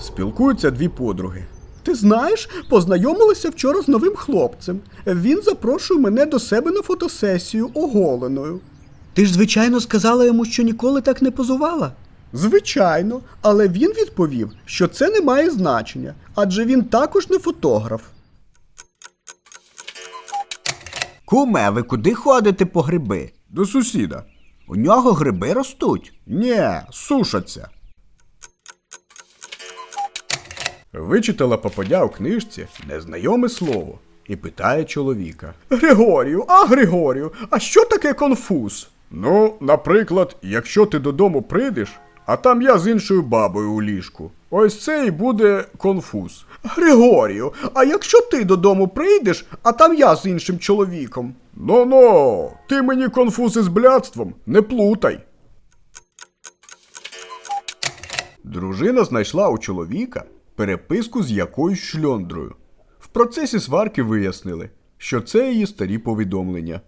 Спілкуються дві подруги. Ти знаєш, познайомилися вчора з новим хлопцем. Він запрошує мене до себе на фотосесію оголеною. Ти ж, звичайно, сказала йому, що ніколи так не позувала? Звичайно, але він відповів, що це не має значення, адже він також не фотограф. Куме, ви куди ходите по гриби? До сусіда. У нього гриби ростуть. Нє, сушаться. Вичитала попадя у книжці незнайоме слово і питає чоловіка. Григорію, а Григорію, а що таке конфуз? Ну, наприклад, якщо ти додому прийдеш, а там я з іншою бабою у ліжку. Ось це і буде конфуз. Григорію, а якщо ти додому прийдеш, а там я з іншим чоловіком? Ну ну, ти мені конфуз із блядством, не плутай. Дружина знайшла у чоловіка переписку з якоюсь шльондрою. В процесі сварки вияснили, що це її старі повідомлення.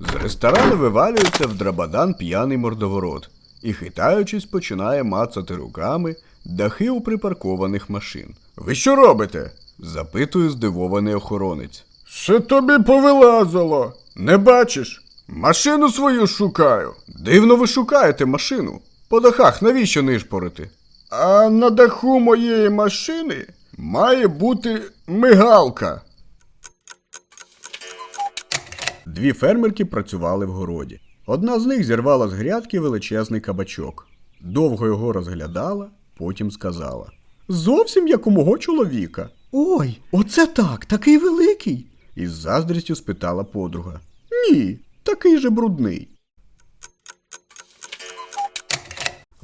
З ресторану вивалюється в драбадан п'яний мордоворот і, хитаючись, починає мацати руками дахи у припаркованих машин. Ви що робите? запитує здивований охоронець. Що тобі повилазило? Не бачиш? Машину свою шукаю. Дивно ви шукаєте машину. По дахах навіщо нишпорити? А на даху моєї машини має бути мигалка. Дві фермерки працювали в городі. Одна з них зірвала з грядки величезний кабачок. Довго його розглядала, потім сказала: Зовсім як у мого чоловіка. Ой, оце так, такий великий. Із заздрістю спитала подруга. Ні, такий же брудний.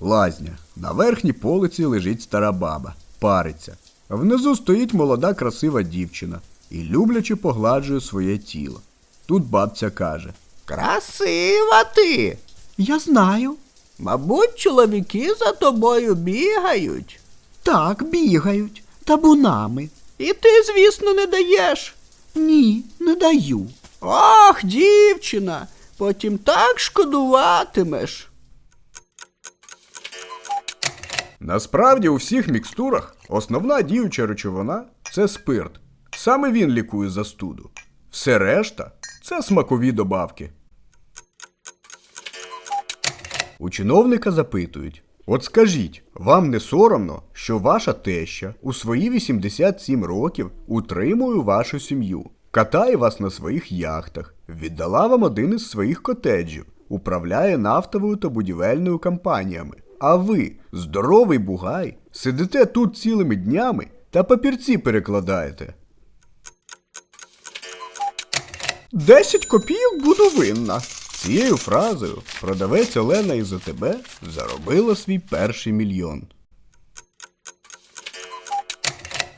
Лазня. На верхній полиці лежить стара баба, париться. Внизу стоїть молода красива дівчина і любляче погладжує своє тіло. Тут бабця каже: Красива ти. Я знаю. Мабуть, чоловіки за тобою бігають. Так, бігають. Табунами. І ти, звісно, не даєш. Ні, не даю. Ах, дівчина, потім так шкодуватимеш. Насправді у всіх мікстурах основна діюча речовина це спирт. Саме він лікує застуду. Все решта це смакові добавки. У чиновника запитують: От скажіть, вам не соромно, що ваша теща у свої 87 років утримує вашу сім'ю, катає вас на своїх яхтах, віддала вам один із своїх котеджів, управляє нафтовою та будівельною компаніями. А ви, здоровий бугай, сидите тут цілими днями та папірці перекладаєте. Десять копійок буду винна. Цією фразою продавець Олена із ОТБ заробила свій перший мільйон.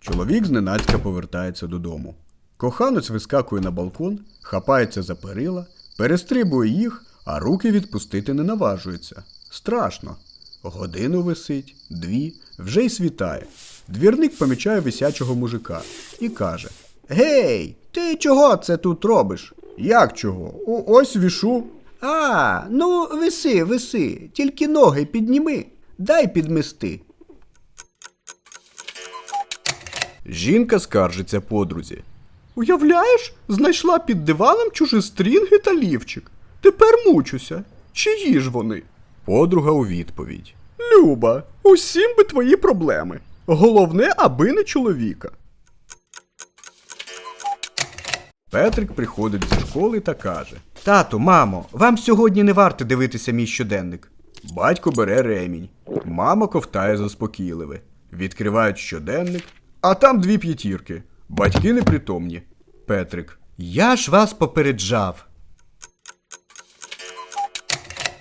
Чоловік зненацька повертається додому. Коханець вискакує на балкон, хапається за перила, перестрибує їх, а руки відпустити не наважується. Страшно. Годину висить, дві, вже й світає. Двірник помічає висячого мужика і каже: Гей, ти чого це тут робиш? Як чого? О, ось вішу. А, ну виси, виси, тільки ноги підніми, дай підмести. Жінка скаржиться подрузі. Уявляєш, знайшла під диваном чужестрінги та лівчик. Тепер мучуся. Чиї ж вони? Подруга у відповідь. Люба, усім би твої проблеми. Головне, аби не чоловіка. Петрик приходить зі школи та каже: Тату, мамо, вам сьогодні не варто дивитися мій щоденник. Батько бере ремінь. Мама ковтає заспокійливе. Відкривають щоденник, а там дві п'ятірки. Батьки непритомні. Петрик. Я ж вас попереджав.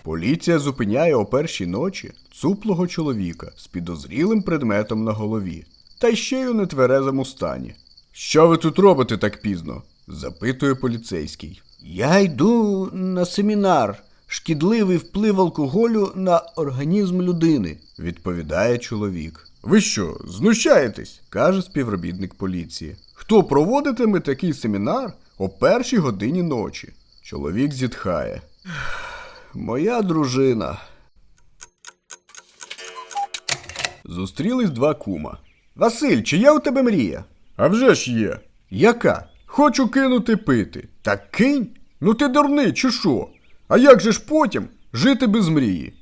Поліція зупиняє о першій ночі цуплого чоловіка з підозрілим предметом на голові, та ще й у нетверезому стані. Що ви тут робите так пізно? запитує поліцейський. Я йду на семінар. Шкідливий вплив алкоголю на організм людини. Відповідає чоловік. Ви що, знущаєтесь? каже співробітник поліції. Хто проводитиме такий семінар о першій годині ночі? Чоловік зітхає. Моя дружина. Зустрілись два кума. Василь, чи є у тебе мрія? А вже ж є. Яка? Хочу кинути пити. Так кинь? Ну ти дурний, чи що? А як же ж потім жити без мрії?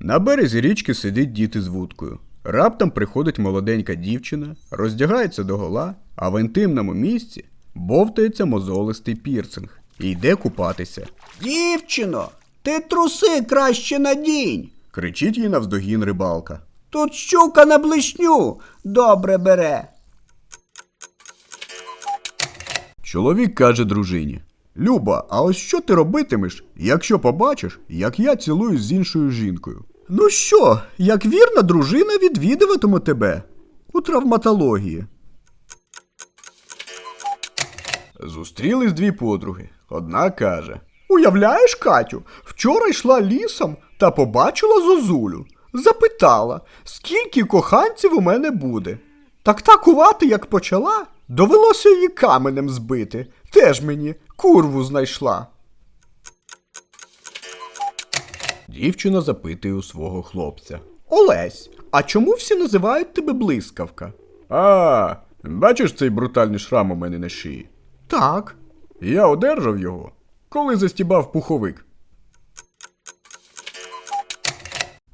На березі річки сидить діти з вудкою. Раптом приходить молоденька дівчина, роздягається догола, а в інтимному місці бовтається мозолистий пірсинг і йде купатися. Дівчино, ти труси краще надінь. Кричить їй навздогін рибалка. Тут щука на блишню добре бере. Чоловік каже дружині: Люба, а ось що ти робитимеш, якщо побачиш, як я цілуюсь з іншою жінкою? Ну що, як вірна дружина відвідуватиму тебе у травматології. Зустрілись дві подруги. Одна каже: Уявляєш, Катю, вчора йшла лісом та побачила зозулю. Запитала, скільки коханців у мене буде. Так такувати, як почала, довелося її каменем збити. Теж мені курву знайшла. Дівчина запитує у свого хлопця. Олесь, а чому всі називають тебе блискавка? А, бачиш цей брутальний шрам у мене на шиї? Так. Я одержав його, коли застібав пуховик.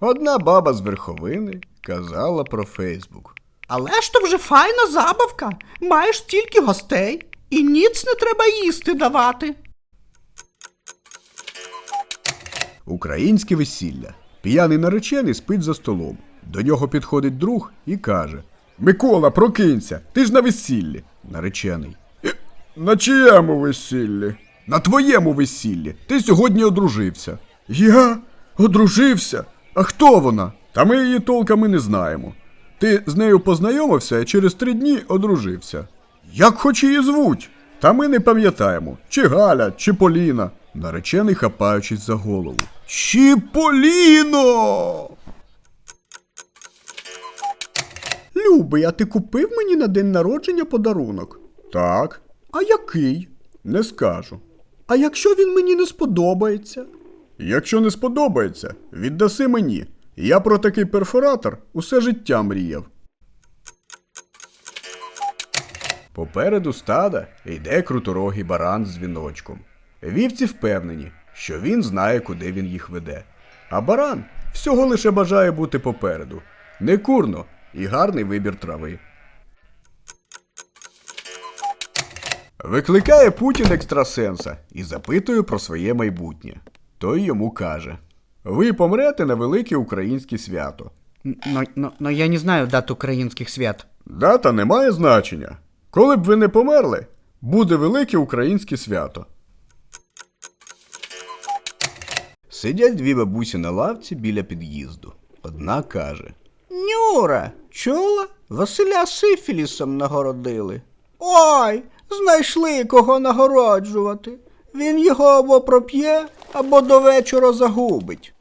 Одна баба з верховини казала про Фейсбук. Але ж то вже файна забавка. Маєш стільки гостей, і ніц не треба їсти давати. Українське весілля. П'яний наречений спить за столом. До нього підходить друг і каже: Микола, прокинься, ти ж на весіллі. Наречений. «Е, На чиєму весіллі? На твоєму весіллі. Ти сьогодні одружився. Я одружився? А хто вона? Та ми її толком і не знаємо. Ти з нею познайомився і через три дні одружився. Як хоч її звуть? Та ми не пам'ятаємо, чи Галя, чи Поліна. Наречений хапаючись за голову. Чіполіно! Любий, а ти купив мені на день народження подарунок? Так. А який? Не скажу. А якщо він мені не сподобається? Якщо не сподобається, віддаси мені. Я про такий перфоратор усе життя мріяв. Попереду стада йде круторогий баран з віночком. Вівці впевнені, що він знає, куди він їх веде. А баран всього лише бажає бути попереду. Не курно і гарний вибір трави. Викликає Путін екстрасенса і запитує про своє майбутнє. Той йому каже: Ви помрете на велике українське свято. Но, но, но я не знаю дат українських свят. Дата не має значення. Коли б ви не померли, буде велике українське свято. Сидять дві бабусі на лавці біля під'їзду. Одна каже: Нюра, чула? Василя сифілісом нагородили. Ой, знайшли кого нагороджувати. Він його або проп'є, або до вечора загубить.